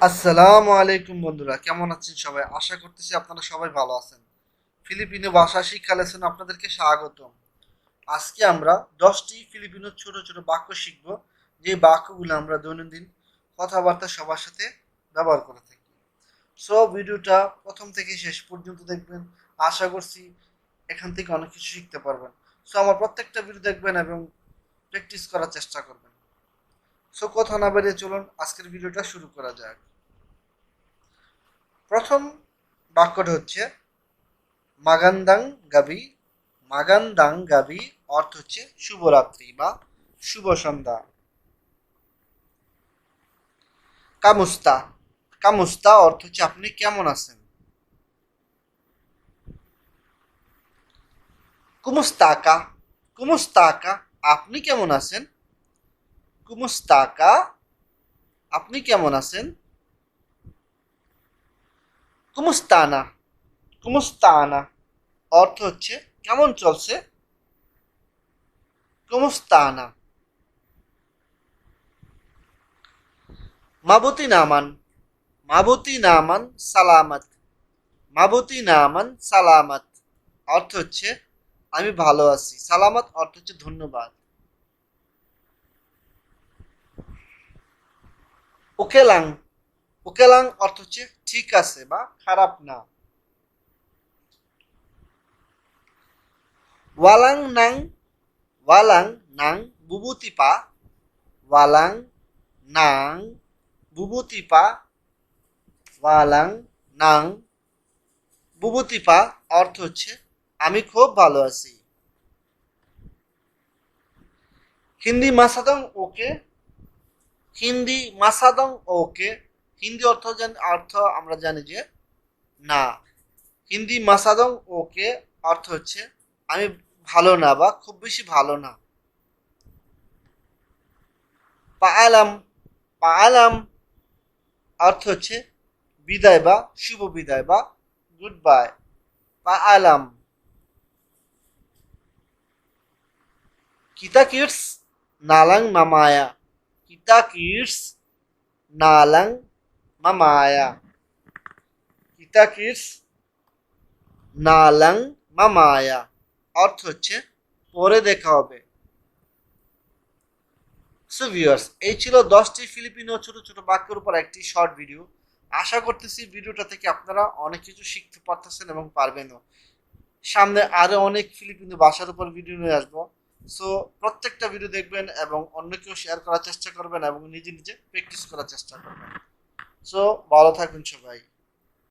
আসসালামু আলাইকুম বন্ধুরা, কেমন আছেন সবাই? আশা করতেছি আপনারা সবাই ভালো আছেন। ফিলিপিনো ভাষা শিক্ষা লেসন আপনাদেরকে স্বাগতম। আজকে আমরা দশটি ফিলিপিনো ছোট ছোট বাক্য শিখব, যে বাক্যগুলো আমরা দৈনন্দিন কথাবার্তা সবার সাথে ব্যবহার করে থাকি। সো ভিডিওটা প্রথম থেকে শেষ পর্যন্ত দেখবেন। আশা করছি এখান থেকে অনেক কিছু শিখতে পারবেন। সো আমার প্রত্যেকটা ভিডিও দেখবেন এবং প্র্যাকটিস করার চেষ্টা করবেন। সো কথা না বেরিয়ে চলুন, আজকের ভিডিওটা শুরু করা যাক। প্রথম বাক্যটা হচ্ছে, মাগান্দাং গাবি। মাগান্দাং গাবি অর্থ হচ্ছে শুভরাত্রি বা শুভ সন্ধ্যা। কামুস্তা। কামুস্তা অর্থ হচ্ছে, আপনি কেমন আছেন? কুমুস্তাকা। কুমুস্তাকা। আপনি কেমন আছেন? কুমুস্তাকা, আপনি কেমন আছেন? কুমুস্তানা কুমুস্তানা, অর্থ হচ্ছে কেমন চলছে? কুমুস্তানা। মাবতি নামান মাবতি নামান সালামত, মাবতি নামান সালামত, অর্থ হচ্ছে আমি ভালো আছি। সালামত অর্থ হচ্ছে ধন্যবাদ। ওকেলাং ওকেলাং অর্থ হচ্ছে ঠিক আছে বা খারাপ না। ওয়ালাং নাং ওয়ালাং নাং বুবুতিপা, ওয়ালাং নাং বুবুতিপা, ওয়ালাং নাং বুবুতিপা অর্থ হচ্ছে আমি খুব ভালো আছি। হিন্দি মাসাদং ওকে হিন্দি মাসাদং, ওকে। হিন্দি অর্থ অর্থ আমরা জানি যে, না। হিন্দি মাসাদং, ওকে, অর্থ হচ্ছে, আমি ভালো না বা খুব বেশি ভালো না। পায়ালাম পায়ালাম অর্থ হচ্ছে, বিদায় বা শুভ বিদায় বা গুড বাই পায়ালাম কিতা কিডস নালাং মামায়া। কিতা কিডস নালাং মামায়া কিতা কিডস নালাং মামায়া অর্থ হচ্ছে পরে দেখা হবে। সো ভিউয়ার্স এই ছিল দশটি ফিলিপিনো ছোট ছোট বাক্যের উপর একটি শর্ট ভিডিও আশা করতেছি ভিডিওটা থেকে আপনারা অনেক কিছু শিখতে পারতেছেন এবং পারবেনও। সামনে আরও অনেক ফিলিপিনো ভাষার উপর ভিডিও নিয়ে আসব। সো প্রত্যেকটা ভিডিও দেখবেন এবং অন্য কেউ শেয়ার করার চেষ্টা করবেন এবং নিজে নিজে প্র্যাকটিস করার চেষ্টা করবেন। সো ভালো থাকবেন সবাই।